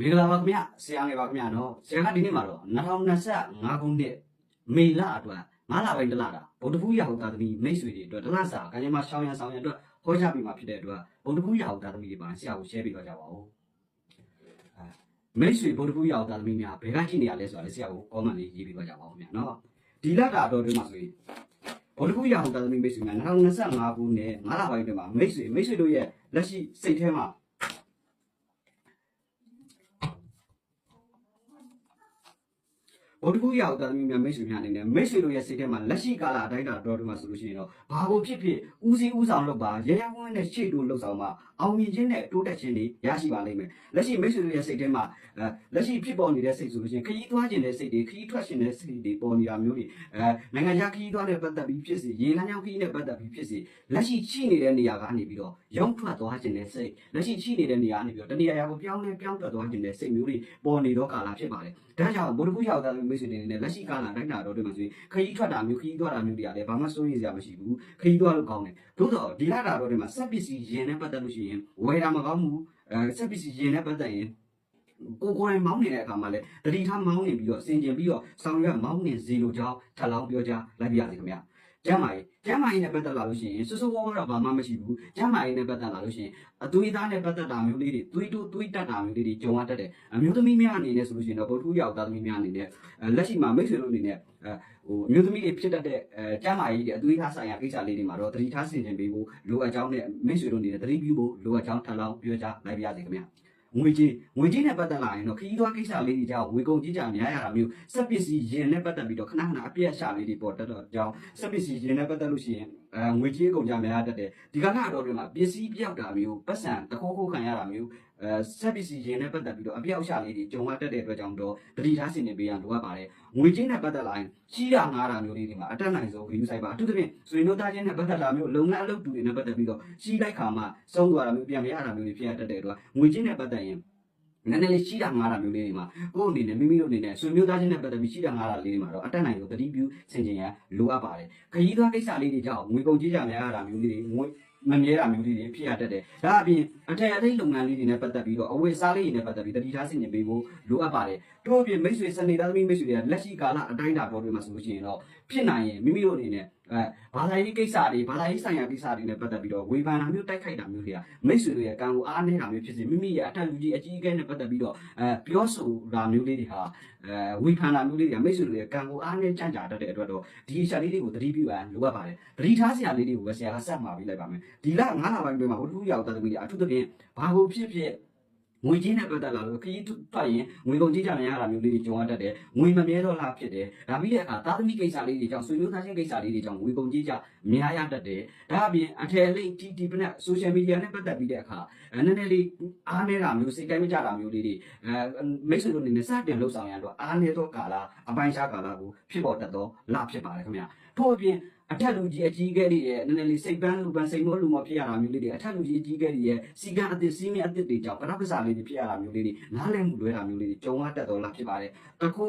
မင်္ဂလာပါခင်ဗျဆရာငယ်ပါခင်ဗျနော်ဆရာကဒီနေ့မှာတော့2025ခုနှစ်မေလအတွက်9လပိုင်းတစ်လတာဗုဒ္ဓဖူးရဟုသားသမီးမိတ်ဆွေတွေအတွက်တစ်လစာကံကြမ္မာရှောင်းရန်ဆောင်ရန်အတွက်ဟောကြားပေးမှာဖြစ်တဲ့အတွက်ဗုဒ္ဓဖူးရဟုသားသမီးတွေပါဆရာကို share ပေးတော့ကြပါဦးအဲမိတ်ဆွေဗုဒ္ဓဖူးရဟုသားသမီးများဘယ်ကကြည့်နေရလဲဆိုတာလေဆရာကို comment လေးရေးပေးတော့ကြပါဦးခင်ဗျနော်ဒီလတာတော့ဒီမှာဆိုရင်ဗုဒ္ဓဖူးရဟုသားသမီးမိတ်ဆွေများ2025ခုနှစ်9လပိုင်းအတွင်းမှာမိတ်ဆွေမိတ်ဆွေတို့ရဲ့လက်ရှိစိတ်ထဲမှာ ဗုဒ္ဓဂုရောက်တာမျိုးများမိတ်ဆွေများအနေနဲ့မိတ်ဆွေတို့ရဲ့စိတ်ထဲမှာလက်ရှိကာလအတိုင်းတာတော်တော်မှာဆိုလို့ရှိရင်တော့ဘာကိုဖြစ်ဖြစ်ဦးစီးဦးဆောင်လုပ်ပါရရဝန်းနဲ့ရှေ့တိုးလှုပ်ဆောင်ပါအောင်မြင်ခြင်းနဲ့တိုးတက်ခြင်းတွေရရှိပါလိမ့်မယ်လက်ရှိမိတ်ဆွေတို့ရဲ့စိတ်ထဲမှာအဲလက်ရှိဖြစ်ပေါ်နေတဲ့စိတ်ဆိုလို့ရှိရင်ခရီးသွားခြင်းတဲ့စိတ်တွေခရီးထွက်ခြင်းတဲ့စိတ်တွေပေါ်နေတာမျိုးတွေအဲနိုင်ငံခြားခရီးသွားတဲ့ပတ်သက်ပြီးဖြစ်စီရေလမ်းကြောင်းခရီးနဲ့ပတ်သက်ပြီးဖြစ်စီလက်ရှိရှိနေတဲ့နေရာကနေပြီးတော့ရုံထွက်သွားခြင်းတဲ့စိတ်လက်ရှိရှိနေတဲ့နေရာကနေပြီးတော့တနေရာရာကိုပြောင်းလဲပြောင်းထွက်သွားခြင်းတဲ့စိတ်မျိုးတွေပေါ်နေတော့ကာလဖြစ်ပါတယ်ဒါကြောင့်ဗုဒ္ဓဂုရောက်တာမျိုးမိတ်ဆွေတွေနဲ့လက်ရှိကာလတိုင်းတာတော့ဒီမှာဆိုရင်ခရီးထွက်တာမျိုးခရီးသွားတာမျိုးတွေကလည်းဘာမှစိုးရိမ်စရာမရှိဘူးခရီးသွားလို့ကောင်းတယ်သို့တော့ဒီလာတာတော့ဒီမှာစက်ပစ္စည်းရင်နဲ့ပတ်သက်လို့ရှိရင်ဝယ်တာမကောင်းဘူးအဲစက်ပစ္စည်းရင်နဲ့ပတ်သက်ရင်ကိုကိုယ်တိုင်မောင်းနေတဲ့အခါမှာလည်းတတိထားမောင်းနေပြီးတော့စင်ကျင်ပြီးတော့ဆောင်ရွက်မောင်းနေစီလိုကြောင်းထပ်လောင်းပြောကြလိုက်ပြရစီခင်ဗျာ ကျမ်းမာရေးကျမ်းမာရေးနဲ့ပတ်သက်လာလို့ရှိရင်စစိုးဝါးဝါတော့ဘာမှမရှိဘူးကျမ်းမာရေးနဲ့ပတ်သက်လာလို့ရှိရင်အသွေးသားနဲ့ပတ်သက်တာမျိုးလေးတွေသွေးတိုးသွေးတက်တာမျိုးလေးတွေကြုံရတတ်တယ်အမျိုးသမီးများအနေနဲ့ဆိုလို့ရှိရင်တော့ဗုဒ္ဓဟူးရောက်သားသမီးများအနေနဲ့အဲလက်ရှိမှာမိတ်ဆွေတို့အနေနဲ့အဲဟိုအမျိုးသမီးတွေဖြစ်တတ်တဲ့အဲကျမ်းမာရေးတွေအသွေးသားဆိုင်ရာကိစ္စလေးတွေမှာတော့တတိထားဆင်ခြင်ပေးဖို့လိုအပ်ကြောင်းနဲ့မိတ်ဆွေတို့အနေနဲ့တတိပြုဖို့လိုအပ်ကြောင်းထပ်လောင်းပြောကြလိုက်ပါရစေခင်ဗျာ ငွေကြီးငွေကြီးနဲ့ပတ်သက်လာရင်တော့ခရီးသွားကိစ္စလေးတွေကြောင့်ငွေကုန်ကြီးကြများရတာမျိုးစက်ပစ္စည်းရင်နဲ့ပတ်သက်ပြီးတော့ခဏခဏအပြည့်အရှာလေးတွေပေါ်တက်တော့ကြောင်းစက်ပစ္စည်းရင်နဲ့ပတ်သက်လို့ရှိရင်အဲငွေကြီးအကုန်ကြများတတ်တယ်ဒီကနေ့တော့ဒီမှာပစ္စည်းပြောက်တာမျိုးပတ်စံတခိုးခိုးခံရတာမျိုးအဲစက်ပစ္စည်းရင်နဲ့ပတ်သက်ပြီးတော့အပြောက်ရှာလေးတွေကြုံရတတ်တဲ့အတွက်ကြောင့်တော့တတိထားဆင်နေပေးရလိုအပ်ပါတယ်ငွေကြီးနဲ့ပတ်သက်လာရင်ကြီးတာငားတာမျိုးလေးတွေမှာအတက်နိုင်ဆုံး view site ပါအထူးသဖြင့်ဆွေမျိုးသားချင်းနဲ့ပတ်သက်တာမျိုးလုပ်ငန်းအလုပ်တူတွေနဲ့ပတ်သက်ပြီးတော့ကြီးလိုက်ခါမှစုံသွားတာမျိုးပြန်မရတာမျိုးတွေဖြစ်ရတတ်တဲ့အတွက်ငွေကြီးနဲ့ပတ်သက်ရင် နည်းနည်းလေးရှိတာငားတာမျိုးလေးတွေမှာကိုယ့်အနေနဲ့မိမိတို့အနေနဲ့ဆွေမျိုးသားချင်းနဲ့ပတ်သက်ပြီးရှိတာငားတာလေးတွေမှာတော့အတက်နိုင်ဆုံးတတိပြုဆင်ခြင်ရလိုအပ်ပါတယ်ခရီးသွားကိစ္စလေးတွေကြောင့်ငွေကုန်ကြီးကြများရတာမျိုးလေးတွေငွေမမြဲတာမျိုးလေးတွေဖြစ်ရတတ်တယ်။ဒါအပြင်အထက်အထိတ်လုပ်ငန်းလေးတွေနဲ့ပတ်သက်ပြီးတော့အဝယ်စားလေးတွေနဲ့ပတ်သက်ပြီးတတိထားဆင်ခြင်ပေးဖို့လိုအပ်ပါတယ်။တို့အပြင်မိတ်ဆွေစနေသားသမီးမိတ်ဆွေတွေကလက်ရှိကာလအတိုင်းအတာပေါ်တွေမှာဆိုလို့ရှိရင်တော့ ဖြစ်နိုင်ရင်မိမိတို့အနေနဲ့အဲဘာသာရေးကိစ္စတွေဘာသာရေးဆိုင်ရာကိစ္စတွေနဲ့ပတ်သက်ပြီးတော့ဝေဖန်တာမျိုးတိုက်ခိုက်တာမျိုးတွေကမိတ်ဆွေတို့ရဲ့ကံကိုအားနည်းတာမျိုးဖြစ်စေမိမိရဲ့အထက်လူကြီးအကြီးအကဲနဲ့ပတ်သက်ပြီးတော့အဲပြောဆိုတာမျိုးလေးတွေဟာအဲဝေဖန်တာမျိုးလေးတွေကမိတ်ဆွေတို့ရဲ့ကံကိုအားနည်းကြံ့ကြာတတ်တဲ့အတွက်တော့ဒီအချက်လေးတွေကိုသတိပြုရန်လိုအပ်ပါတယ်သတိထားစရာလေးတွေကိုပဲဆရာကဆက်မှာပေးလိုက်ပါမယ်ဒီလ9လပိုင်းအတွင်းမှာဟိုတူရောက်တဲ့သမီးတွေအထူးသဖြင့်ဘာကိုဖြစ်ဖြစ် ငွေကြီးနဲ့ပတ်သက်လာလို့ခရီးထွက်ရင်ငွေကုန်ကြီးကြမရတာမျိုးလေးတွေကြုံရတတ်တယ်ငွေမမြဲတော့လားဖြစ်တယ်ဒါပြီးတဲ့အခါသားသမီးကိစ္စလေးတွေကြောင့်ဆွေမျိုးသားချင်းကိစ္စလေးတွေကြောင့်ငွေကုန်ကြီးကြများရတတ်တယ်ဒါအပြင်အထယ်လေးတီတီပနဲ့ဆိုရှယ်မီဒီယာနဲ့ပတ်သက်ပြီးတဲ့အခါအဲနည်းနည်းလေးအားနေတာမျိုးစိတ်တိုင်းမကြတာမျိုးလေးတွေအဲမိတ်ဆွေတို့အနေနဲ့စတင်လှုပ်ဆောင်ရတော့အားနေတော့ကာလအပိုင်းခြားကာလကိုဖြစ်ပေါ်တတ်တော့လဖြစ်ပါတယ်ခင်ဗျာထို့အပြင် အထက်လူကြီးအကြီးကဲတွေရဲ့နည်းနည်းလေးစိတ်ပန်းလူပန်းစိတ်မောလူမောဖြစ်ရတာမျိုးလေးတွေအထက်လူကြီးအကြီးကဲတွေရဲ့စီကံအသစ်စီးမြအသစ်တွေကြောင့်ပရပ္ပစာလေးတွေဖြစ်ရတာမျိုးလေးတွေနားလည်မှုလွဲတာမျိုးလေးတွေကြုံရတတ်တော့လားဖြစ်ပါတယ်တခု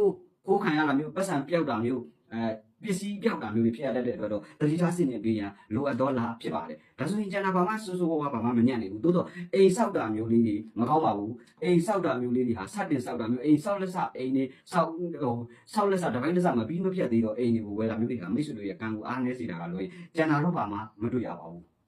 ကိုယ်ခံရတာမျိုးပတ်စံပြောက်တာမျိုးအဲ ပစ္စည်းပြောက်တာမျိုးတွေဖြစ်ရတတ်တဲ့အတွက်တော့တတိထားစင်နေပေးရန်လိုအပ်တော့လားဖြစ်ပါတယ်ဒါဆိုရင်ကျန်တာဘာမှစိုးစိုးဝါးဝါဘာမှမညံ့နေဘူးတိုးတော့အိမ်ဆောက်တာမျိုးလေးတွေမကောင်းပါဘူးအိမ်ဆောက်တာမျိုးလေးတွေဟာစတင်ဆောက်တာမျိုးအိမ်ဆောက်လက်စအိမ်နေဆောက်ဟိုဆောက်လက်စတစ်ပိုင်းတစ်စမပြီးမပြတ်သေးတော့အိမ်တွေကိုဝယ်တာမျိုးတွေကမိတ်ဆွေတို့ရဲ့ကံကိုအားနည်းစေတာကလို့ကျန်တာတော့ဘာမှမတွေ့ရပါဘူး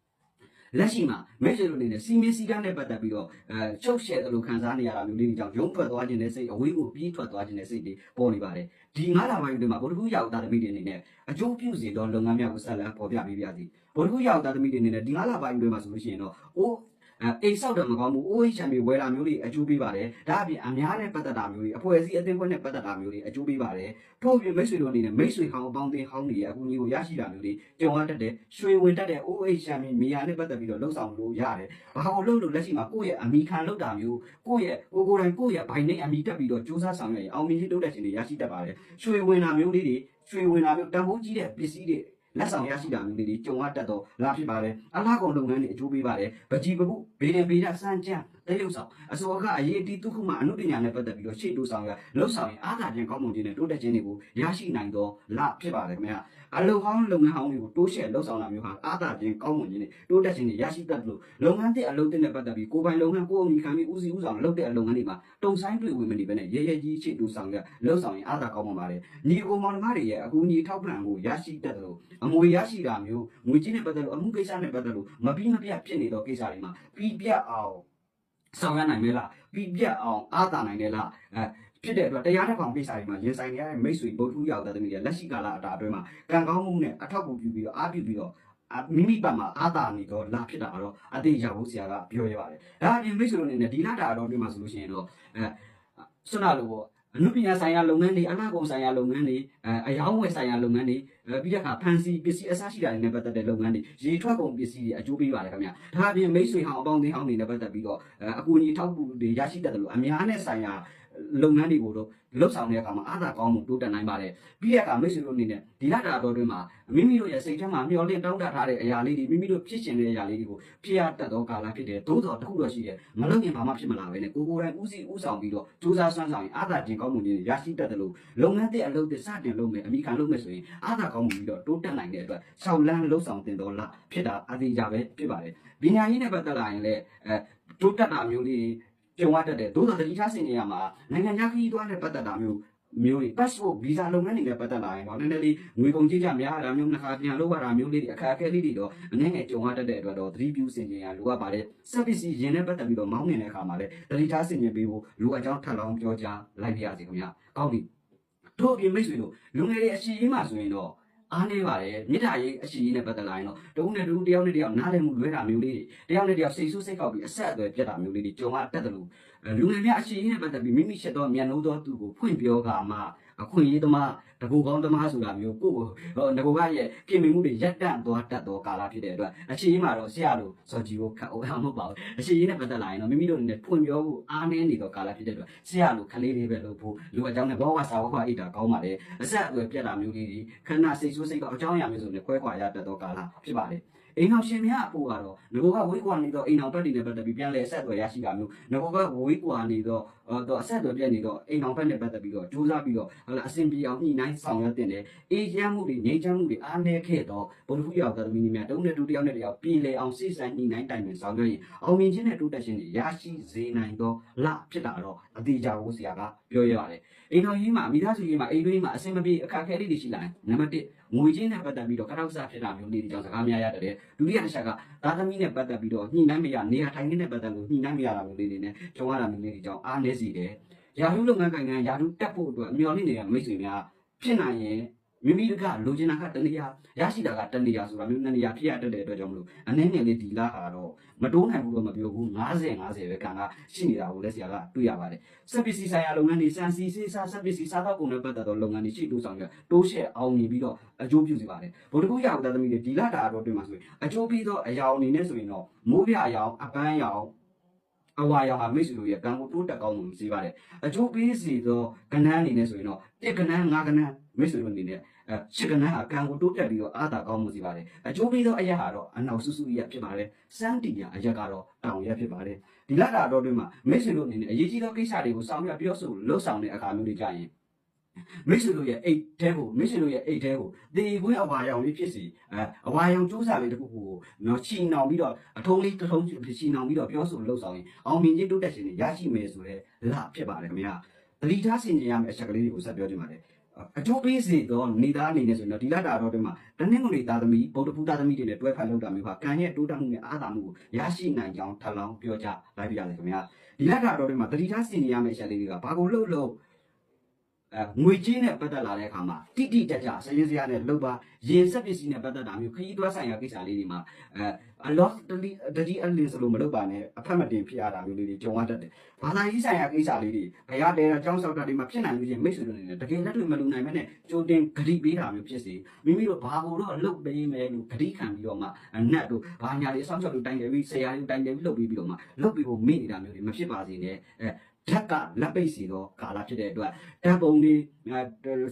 လက်ရှိမှာမိတ်ဆွေတို့အနေနဲ့စီမင်းစီကန်းနဲ့ပတ်သက်ပြီးတော့အဲချုပ်ရှဲတယ်လို့ခံစားနေရတာမျိုးလေးတွေကြောင့်ရုံးထွက်သွားခြင်းနဲ့စိတ်အဝေးကိုပြေးထွက်သွားခြင်းနဲ့စိတ်တွေပေါ်နေပါတယ်ဒီငါးလပိုင်းအတွင်းမှာဗုဒ္ဓဘုရားဥဒ္ဒါသမီးတွေအနေနဲ့အကျိုးပြုစေသောလုပ်ငန်းများကိုဆက်လက်ပေါ်ပြပေးပါသည်ဗုဒ္ဓဘုရားဥဒ္ဒါသမီးတွေအနေနဲ့ဒီငါးလပိုင်းအတွင်းမှာဆိုလို့ရှိရင်တော့အိုး အဲအိမ်ဆောက်တယ်မကောင်းဘူး OHM ဝယ်လာမျိုးတွေအကျိုးပေးပါတယ်ဒါအပြင်အများနဲ့ပတ်သက်တာမျိုးတွေအဖွဲ့အစည်းအသင်းဖွဲ့နဲ့ပတ်သက်တာမျိုးတွေအကျိုးပေးပါတယ်ထို့အပြင်မိတ်ဆွေတို့အနေနဲ့မိတ်ဆွေဟောင်းအပေါင်းအသင်းဟောင်းတွေရဲ့အကူအညီကိုရရှိတာမျိုးတွေကြုံရတတ်တဲ့ရွှေဝင်တတ်တဲ့ OHM မိယာနဲ့ပတ်သက်ပြီးတော့လှုပ်ဆောင်လို့ရတယ်ဘာကိုလှုပ်လို့လက်ရှိမှာကိုယ့်ရဲ့အမိခံလှုပ်တာမျိုးကိုယ့်ရဲ့ကိုကိုယ်တိုင်ကိုယ့်ရဲ့ဘိုင်နဲ့အမိတက်ပြီးတော့စူးစမ်းဆောင်ရွက်ရင်အောင်မြင်ရေးတိုးတက်ခြင်းတွေရရှိတတ်ပါတယ်ရွှေဝင်တာမျိုးလေးတွေရွှေဝင်တာမျိုးတန်ဖိုးကြီးတဲ့ပစ္စည်းတွေ လက်ဆောင်ရရှိတာမျိုးလေးတွေကြုံရတတ်တော့လာဖြစ်ပါတယ်အလားကုန်လုပ်ငန်းတွေအကျိုးပေးပါတယ်ပကြီးပပုဘေးရင်ဘေးရစမ်းကြံတဲရုပ်ဆောင်အစောကအရေးအတီးဒုက္ခမှအနုပညာနဲ့ပတ်သက်ပြီးတော့ရှေ့တိုးဆောင်ရလှုပ်ဆောင်ရင်အားသာခြင်းကောင်းမွန်ခြင်းနဲ့တိုးတက်ခြင်းတွေကိုရရှိနိုင်တော့လာဖြစ်ပါတယ်ခင်ဗျာ အလုံဟောင်းလုပ်ငန်းဟောင်းတွေကိုတိုးရှဲလှုပ်ဆောင်တာမျိုးဟာအာသာချင်းကောင်းမွန်ခြင်းတွေတိုးတက်ခြင်းတွေရရှိတတ်လို့လုပ်ငန်းတဲ့အလုပ်တဲ့နဲ့ပတ်သက်ပြီးကိုယ်ပိုင်လုပ်ငန်းကိုယ်အမိခံပြီးဦးစီးဦးဆောင်လုပ်တဲ့အလုပ်ငန်းတွေမှာတုံဆိုင်တွေ့ဝင်မနေဘဲနဲ့ရဲရဲကြီးချစ်တူဆောင်ရလှုပ်ဆောင်ရင်အာသာကောင်းမှပါလေညီကိုမောင်နှမတွေရဲ့အကူအညီထောက်ပံ့မှုရရှိတတ်တယ်လို့အမွေရရှိတာမျိုးငွေကြီးနဲ့ပတ်သက်လို့အမှုကိစ္စနဲ့ပတ်သက်လို့မပြီးမပြတ်ဖြစ်နေတော့ကိစ္စတွေမှာပြီးပြတ်အောင်ဆောင်ရနိုင်မဲလားပြီးပြတ်အောင်အာသာနိုင်တယ်လားအဲ ဖြစ်တဲ့အတွက်တရားတစ်ကောင်ကိစ္စတွေမှာရင်ဆိုင်နေရတဲ့မိတ်ဆွေဗုဒ္ဓရောက်တဲ့သမီးတွေလက်ရှိကာလအတာအတွင်းမှာကံကောင်းမှုနဲ့အထောက်အကူပြုပြီးတော့အားပြုပြီးတော့အမိမိပတ်မှာအာသာနေတော့လာဖြစ်တာတော့အသေးရောက်ဖို့ဆရာကပြောရပါတယ်။ဒါအပြင်မိတ်ဆွေတို့အနေနဲ့ဒီလာတာတော့အတွင်းမှာဆိုလို့ရှိရင်တော့အဲဆွမ်းနာလို့ပေါ့အနုပညာဆိုင်ရာလုပ်ငန်းတွေအနာကုန်ဆိုင်ရာလုပ်ငန်းတွေအဲအယောင်းဝယ်ဆိုင်ရာလုပ်ငန်းတွေအဲပြီးတဲ့အခါဖန်စီပစ္စည်းအစရှိတာတွေနဲ့ပတ်သက်တဲ့လုပ်ငန်းတွေရေထွက်ကုန်ပစ္စည်းတွေအကျိုးပေးပါတယ်ခင်ဗျာ။ဒါအပြင်မိတ်ဆွေဟောင်းအပေါင်းအသင်းဟောင်းတွေနဲ့ပတ်သက်ပြီးတော့အဲအကူအညီထောက်ပံ့တွေရရှိတတ်တယ်လို့အများနဲ့ဆိုင်ရာ လုပ်ငန်းတွေကိုတော့လှုပ်ဆောင်တဲ့အခါမှာအားသာကောင်းမှုတိုးတက်နိုင်ပါတယ်ပြီးတဲ့အခါမိတ်ဆွေတို့အနေနဲ့ဒီလတာတော်တွင်မှာမိမိတို့ရဲ့စိတ်ထဲမှာမျှော်လင့်တောင်းတထားတဲ့အရာလေးတွေမိမိတို့ဖြစ်ရှင်တဲ့အရာလေးတွေကိုဖြစ်ရတတ်သောကာလဖြစ်တယ်သို့တော်တစ်ခုတော့ရှိတယ်မလုပ်ရင်ဘာမှဖြစ်မလာပဲနဲ့ကိုကိုယ်တိုင်ဦးစီးဦးဆောင်ပြီးတော့စူးစမ်းဆွမ်းဆောင်ရင်အားသာခြင်းကောင်းမှုတွေရရှိတတ်တယ်လို့လုပ်ငန်းတဲ့အလုပ်တွေစတင်လုပ်မယ်အမိခံလုပ်မယ်ဆိုရင်အားသာကောင်းမှုပြီးတော့တိုးတက်နိုင်တဲ့အတွက်ရှောက်လန်းလှုပ်ဆောင်တင်တော်လားဖြစ်တာအသေးကြပဲဖြစ်ပါတယ်ပညာရေးနဲ့ပတ်သက်လာရင်လည်းအဲတိုးတက်တာမျိုးလေး ကြုံရတတ်တယ်သို့တော်တတိထားစင်နေရမှာနိုင်ငံခြားခရီးသွားနဲ့ပတ်သက်တာမျိုးမျိုးတွေ passport visa လုပ်ငန်းတွေနဲ့ပတ်သက်လာရင်တော့နည်းနည်းလေးငွေကုန်ကြေးကြများတာမျိုးနှစ်ခါပြန်လုပ်ရတာမျိုးလေးတွေအခက်အခဲလေးတွေတော့အနည်းငယ်ကြုံရတတ်တဲ့အတွက်တော့သတိပြုစင်ကြင်ရလိုအပ်ပါတယ် service ရင်းနဲ့ပတ်သက်ပြီးတော့မောင်းနေတဲ့အခါမှာလည်းသတိထားစင်ကြင်ပေးဖို့လိုအပ်ကြောင်းထပ်လောင်းပြောကြားလိုက်ပါရစေခင်ဗျာကောင်းပြီတို့အပြင်မိတ်ဆွေတို့လူငယ်တွေအရှိရေးမှဆိုရင်တော့ အားနေပါတယ်မြစ်တာရေးအရှိရေးနဲ့ပတ်သက်လာရင်တော့တဦးနဲ့တဦးတယောက်နဲ့တယောက်နားလည်မှုလွဲတာမျိုးလေးတွေတယောက်နဲ့တယောက်စိတ်ဆူးစိတ်ကောက်ပြီးအဆက်အသွယ်ပြတ်တာမျိုးလေးတွေကြုံရတတ်တယ်လို့လူငယ်များအရှိရေးနဲ့ပတ်သက်ပြီးမိမိရှက်သောမျက်နှာသောသူကိုဖွင့်ပြောကမှအခွင့်အရေးသမား တကူကောင်းသမားဆိုတာမျိုးကိုယ့်ကိုငကိုကရဲ့ကိမင်မှုတွေရက်တန့်သွားတတ်သောကာလဖြစ်တဲ့အတွက်အရှိရေးမှာတော့ဆရာတို့စော်ကြီးကိုခတ်အောင်မဟုတ်ပါဘူးအရှိရေးနဲ့ပတ်သက်လာရင်တော့မိမိတို့အနေနဲ့ဖွင့်ပြောဖို့အားနည်းနေသောကာလဖြစ်တဲ့အတွက်ဆရာတို့ခလေးလေးပဲလို့ဖို့လူအကြောင်းနဲ့ဘောဝစာဝခွာအိတ်တာကောင်းပါလေအဆက်အသွယ်ပြတ်တာမျိုးလေးတွေခဏစိတ်ဆိုးစိတ်ကောက်အကြောင်းအရာမျိုးဆိုနေခွဲခွာရတတ်သောကာလဖြစ်ပါတယ်အိမ်အောင်ရှင်များအဖို့ကတော့ငကိုကဝေးကွာနေတော့အိမ်အောင်ဘက်တွေနဲ့ပတ်သက်ပြီးပြန်လဲအဆက်အသွယ်ရရှိတာမျိုးငကိုကဝေးကွာနေတော့တော့အဆက်အသွယ်ပြတ်နေတော့အိမ်အောင်ဘက်နဲ့ပတ်သက်ပြီးတော့စူးစမ်းပြီးတော့ဟလာအစဉ်ပြေအောင်ညှိနှိုင်းဆောင်ရွက်တင်တယ်အေးချမ်းမှုတွေငြိမ်းချမ်းမှုတွေအားနည်းခဲ့တော့ဘုံဖူးရောက်သမီးများတုံးနဲ့တူတယောက်နဲ့တယောက်ပြည်လေအောင်စိတ်ဆိုင်ညှိနှိုင်းတိုင်ပင်ဆောင်ရွက်ရင်အောင်မြင်ခြင်းနဲ့တိုးတက်ခြင်းတွေရရှိစေနိုင်တော့လဖြစ်တာတော့အတိအကျကိုဆရာကပြောရပါတယ်အိမ်တော်ကြီးမှာမိသားစုကြီးမှာအိမ်တွင်းမှာအဆင်မပြေအခက်အခဲလေးတွေရှိလာရင်နံပါတ်1ငွေချင်းနဲ့ပတ်သက်ပြီးတော့ကတောက်ဆဖြစ်တာမျိုးလေးတွေကြောင့်စကားများရတယ်ဒုတိယတစ်ချက်ကသားသမီးနဲ့ပတ်သက်ပြီးတော့ညှိနှိုင်းမရနေရာထိုင်ခင်းနဲ့ပတ်သက်လို့ညှိနှိုင်းမရတာမျိုးလေးတွေနဲ့ကြုံရတာမျိုးလေးတွေကြောင့်အားနည်းစေတယ်ယာရုလုပ်ငန်းကိုင်ငံယာရုတက်ဖို့အတွက်အမျှော်လင့်နေတဲ့မိတ်ဆွေများဖြစ်နိုင်ရင်မိမိတို့ကလိုချင်တာကတနေရာရရှိတာကတနေရာဆိုတာမျိုးနှစ်နေရာဖြစ်ရတတ်တဲ့အတွက်ကြောင့်မလို့အနေနဲ့လေးဒီလာဟာတော့မတိုးနိုင်ဘူးတော့မပြောဘူး90 50ပဲကံကရှိနေတာကိုလည်းဆရာကတွေ့ရပါတယ်စက်ပစ္စည်းဆိုင်ရာလုပ်ငန်းတွေစံစီစေးစားစက်ပစ္စည်းစားသောက်ကုန်နဲ့ပတ်သက်သောလုပ်ငန်းတွေရှိတိုးဆောင်ရတိုးရှဲအောင်မြင်ပြီးတော့အကျိုးပြုစေပါတယ်ဗုဒ္ဓဂုရောက်တဲ့သမီးတွေဒီလာတာတော့တွေ့မှာဆိုရင်အကျိုးပြီးတော့အရာအနေနဲ့ဆိုရင်တော့မိုးပြအယောင်အပန်းရောင် အဝါရောင်ဟာမိတ်ဆွေတို့ရဲ့ကံကိုတိုးတက်ကောင်းမှုစေပါတယ်အကျိုးပေးစီသောကဏ္ဍအနေနဲ့ဆိုရင်တော့တစ်ကဏ္ဍငါးကဏ္ဍမိတ်ဆွေတို့အနေနဲ့အဲရှစ်ကဏ္ဍဟာကံကိုတိုးတက်ပြီးတော့အာသာကောင်းမှုစီပါတယ်အကျိုးပေးသောအရာဟာတော့အနောက်ဆူဆူရဖြစ်ပါတယ်စမ်းတီရအရက်ကတော့တောင်ရဖြစ်ပါတယ်ဒီလတာတော့တွင်မှာမိတ်ဆွေတို့အနေနဲ့အရေးကြီးသောကိစ္စတွေကိုစောင့်ရပြောဆိုလှုပ်ဆောင်တဲ့အခါမျိုးတွေကြရင် မိတ်ဆွေတို့ရဲ့အိတ်တဲကိုမိတ်ဆွေတို့ရဲ့အိတ်တဲကိုတေခွင်းအဝါရောင်လေးဖြစ်စီအဲအဝါရောင်စူးစာလေးတစ်ခုကိုနော်ချီနှောင်ပြီးတော့အထုံးလေးတစ်ထုံးချီနှောင်ပြီးတော့ပြောဆိုလှုပ်ဆောင်ရင်အောင်မြင်ခြင်းတိုးတက်ခြင်းတွေရရှိမယ်ဆိုတဲ့လဖြစ်ပါတယ်ခင်ဗျာတတိထားဆင်ခြင်ရမယ့်အချက်ကလေးတွေကိုဆက်ပြောချင်ပါတယ်အကျိုးပေးစေတော့နေသားအနေနဲ့ဆိုရင်တော့ဒီလတာတော့ဒီမှာတနင်္ဂနွေသားသမီးဗုဒ္ဓဖူးသားသမီးတွေနဲ့တွဲဖက်လောက်တာမျိုးဟာကံရဲ့တိုးတက်မှုနဲ့အားသာမှုကိုရရှိနိုင်ကြောင်းထပ်လောင်းပြောကြလိုက်ပြရတယ်ခင်ဗျာဒီလတာတော့ဒီမှာတတိထားစင်နေရမယ့်အချက်လေးတွေကဘာကိုလှုပ်လှုပ်အဲ ငွေကြီးနဲ့ပတ်သက်လာတဲ့အခါမှာတိတိကျကျစရင်စရာနဲ့လှုပ်ပါရင်ဆက်ပစ္စည်းနဲ့ပတ်သက်တာမျိုးခရီးသွားဆိုင်ရာကိစ္စလေးတွေမှာအဲအလော့တတိတတိအလင်းစလို့မလုပ်ပါနဲ့အဖက်မတင်ဖြစ်ရတာမျိုးလေးတွေကြုံရတတ်တယ်ဘာသာရေးဆိုင်ရာကိစ္စလေးတွေဘရားတဲအကြောင်းဆောက်တာတွေမှာဖြစ်နိုင်လို့ချင်းမိတ်ဆွေတို့နေနဲ့တကယ်လက်တွေ့မလုံနိုင်မဲနဲ့ကြိုတင်ဂရိပေးတာမျိုးဖြစ်စေမိမိတို့ဘာကိုတော့လှုပ်ပေးမယ်လို့ဂရိခံပြီးတော့မှအနက်တို့ဘာညာလေးအဆောင်ချက်လို့တိုင်တယ်ပြီးဆရာလေးတိုင်တယ်ပြီးလှုပ်ပြီးပြီးတော့မှလှုပ်ပြီးဖို့မိနေတာမျိုးတွေမဖြစ်ပါစေနဲ့အဲ ဓာတ်ကလက်ပိတ်စီတော့ကာလာဖြစ်တဲ့အတွက်ဓာတ်ပုံတွေ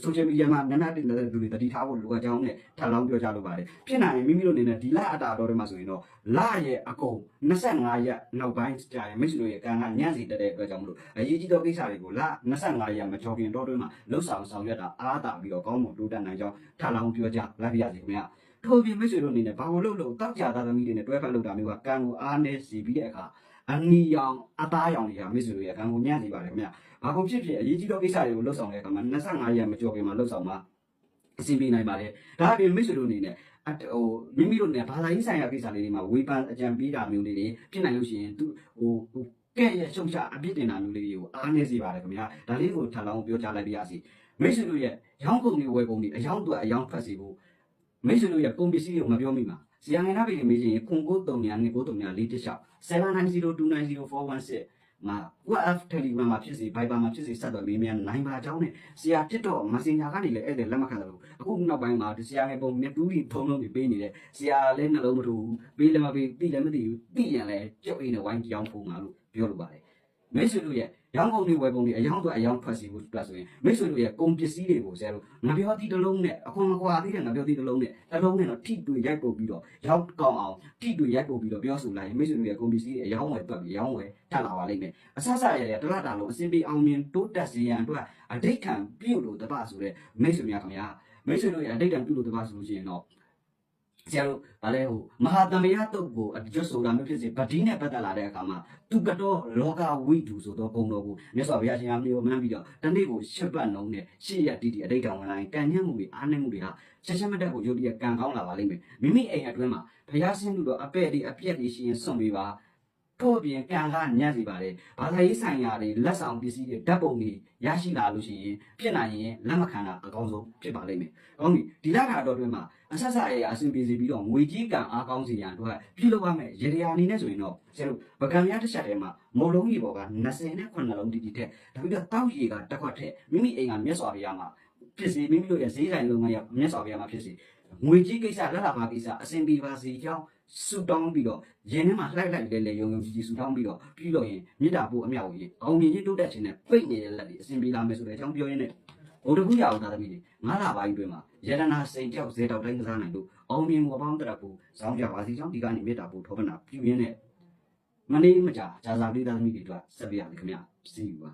ဆိုရှယ်မီဒီယာမှာနန်းနာတင်တဲ့လူတွေတတိထားဖို့လိုအပ်ကြောင်းနဲ့ထပ်လောင်းပြောကြလိုပါတယ်ဖြစ်နိုင်ရင်မိမိတို့အနေနဲ့ဒီလအတာတော်တွေမှာဆိုရင်တော့တော့လရဲ့အကုန်25ရက်နောက်ပိုင်းကြာရင်မိတ်ဆွေတို့ရဲ့ကံကညံ့စီတက်တဲ့အတွက်ကြောင့်မလို့အရေးကြီးသောကိစ္စတွေကိုလ25ရက်မကျော်ခင်တော့တွင်းမှာလှုပ်ဆောင်ဆောင်ရွက်တာအားတာပြီးတော့ကောင်းမွန်တိုးတက်နိုင်ကြောင်းထပ်လောင်းပြောကြလိုက်ပါရစေခင်ဗျာထို့ပြင်မိတ်ဆွေတို့အနေနဲ့ဘာလို့လို့လို့တောက်ကြသားသမီးတွေနဲ့တွဲဖက်လုပ်တာမျိုးကကံကိုအားနေစီပြီးတဲ့အခါ အနီရောင်အသားရောင်တွေကမိတ်ဆွေတို့ရဲ့ကံကိုညံ့စီပါတယ်ခင်ဗျာဘာကုန်ဖြစ်ဖြစ်အရေးကြီးသောကိစ္စတွေကိုလှုပ်ဆောင်တဲ့အခါမှာ25ရက်မကျော်ခင်မှာလှုပ်ဆောင်မှာအစီအပြေးနိုင်ပါတယ်ဒါအပြင်မိတ်ဆွေတို့အနေနဲ့အတဟိုမိမိတို့နဲ့ဘာသာရေးဆိုင်ရာကိစ္စလေးတွေမှာဝေဖန်အကြံပေးတာမျိုးလေးတွေဖြစ်နိုင်လို့ရှိရင်သူဟိုဟိုကဲ့ရဲ့ရှုံချအပြစ်တင်တာမျိုးလေးတွေကိုအားနေစေပါတယ်ခင်ဗျာဒါလေးကိုထပ်လောင်းပြောကြားလိုက်ပါရစေမိတ်ဆွေတို့ရဲ့ရောင်းကုန်တွေဝယ်ကုန်တွေအယောင်းတော့အယောင်းဖတ်စီဖို့ မိတ်ဆွေတို့ရဲ့ကုန်ပစ္စည်းတွေကိုမပြောမိပါဇီယံငယ်နာပြည်မေးချင်ရင်ခွန်ကိုတုံညာနေကိုတုံညာလေးတစ်လျှောက်79029041မှာ WhatsApp Telegram မှာဖြစ်စီ Viber မှာဖြစ်စီဆက်သွယ်မေးမြန်းနိုင်ပါကြောင်းနဲ့ဆရာတစ်တော့ Messenger ကနေလည်းအဲ့ဒါလက်မခံတယ်လို့အခုနောက်ပိုင်းမှာဒီဆရာငယ်ပုံမြတ်တူးပြီးဖုံးလုံးပြီးပေးနေတယ်ဆရာလည်းနှလုံးမထူဘူးပေးလည်းမပေးသိလည်းမသိဘူးသိရင်လည်းကြောက်အိမ်နဲ့ဝိုင်းကြောင်းဖုံးမှာလို့ပြောလိုပါတယ် မိတ်ဆွေတို့ရဲ့ရောင်းကုန်တွေဝယ်ကုန်တွေအယောင်းတော့အယောင်းထွက်စီဖို့ပြဆိုရင်မိတ်ဆွေတို့ရဲ့ကုန်ပစ္စည်းတွေကိုဆရာတို့ငပြောသီးတစ်လုံးနဲ့အခွန်မကွာသေးတဲ့ငပြောသီးတစ်လုံးနဲ့တစ်လုံးနဲ့တော့ထိတွေ့ရိုက်ပုတ်ပြီးတော့ရောက်ကောင်းအောင်ထိတွေ့ရိုက်ပုတ်ပြီးတော့ပြောဆိုလိုက်ရင်မိတ်ဆွေတို့ရဲ့ကုန်ပစ္စည်းတွေအယောင်းဝယ်တွက်ပြီးအယောင်းဝယ်ထပ်လာပါလိမ့်မယ်အဆဆရရတလတာလုံးအစင်ပြေအောင်မြင်တိုးတက်စေရန်အတွက်အဋိဋ္ဌံပြုလို့တပဆိုတဲ့မိတ်ဆွေများခင်ဗျာမိတ်ဆွေတို့ရဲ့အဋိဋ္ဌံပြုလို့တပဆိုလို့ရှိရင်တော့ ဆရာတို့ဗာလဲဟိုမဟာတမယတုတ်ကိုအကျွတ်ဆိုတာမျိုးဖြစ်စေဗတိနဲ့ပတ်သက်လာတဲ့အခါမှာသူကတော့လောကဝိတုဆိုတော့ဂုံတော်ကိုမြတ်စွာဘုရားရှင်ကမြေမှန်းပြီးတော့တနေ့ကိုရှစ်ပတ်နှုံးနဲ့ရှစ်ရက်တီတီအဋိဋ္ဌံဝင်လာရင်ကံညံ့မှုတွေအားနည်းမှုတွေဟာချက်ချက်မတက်ကိုယုတ်တရကံကောင်းလာပါလိမ့်မယ်မိမိအိမ်အတွင်းမှာဘုရားရှင်တို့တော့အပဲ့တွေအပြက်တွေရှိရင်စွန့်ပေးပါ ထို့အပြင်ကံကညံ့စီပါတယ်ဘာသာရေးဆိုင်ရာတွေလက်ဆောင်ပစ္စည်းတွေဓာတ်ပုံတွေရရှိလာလို့ရှိရင်ဖြစ်နိုင်ရင်လက်မခံတာအကောင်းဆုံးဖြစ်ပါလိမ့်မယ်။ကောင်းပြီဒီလခါတော့တွင်မှာအဆက်ဆက်ရဲ့အဆင်ပြေစီပြီးတော့ငွေကြီးကံအားကောင်းစီရန်တို့ကပြုလုပ်ရမယ်ရေဒီယာအနေနဲ့ဆိုရင်တော့ဆရာတို့ပကံရတစ်ချက်ထဲမှာမုံလုံးကြီးပေါ်က20နဲ့9လုံးတီတီထက်ဒါပြီးတော့တောက်ရီကတစ်ခွက်ထက်မိမိအိမ်ကမြတ်စွာဘုရားမှာဖြစ်စီမိမိတို့ရဲ့ဈေးဆိုင်လုပ်ငန်းရမြတ်စွာဘုရားမှာဖြစ်စီ ငွေကြီးကိစ္စလက်လာပါကိစ္စအဆင်ပြေပါစေကြောင်းဆူတောင်းပြီးတော့ရင်ထဲမှာလှိုက်လိုက်လဲလဲယုံယုံကြည်ကြည်ဆူတောင်းပြီးတော့ပြီးတော့ရင်မေတ္တာပို့အမြောက်ရင်အောင်မြင်ခြင်းတိုးတက်ခြင်းနဲ့ပိတ်နေတဲ့လက်တွေအစဉ်ပြေလာမယ်ဆိုတဲ့အကြောင်းပြောရင်းနဲ့ဘုဒ္ဓဘုရားအောင်သားသမီးတွေငါးလပိုင်းတွင်မှာယရနာစိန်ကြောက်ဇေတောက်တိုင်းကစားနိုင်လို့အောင်မြင်မှုအပေါင်းတရဖို့ဇောင်းကြပါစီကြောင်းဒီကနေမေတ္တာပို့ထောပနာပြုရင်းနဲ့မနေ့မကြာဂျာဇာလေးသားသမီးတွေအတွက်ဆက်ပြရမယ်ခင်ဗျာစီပါ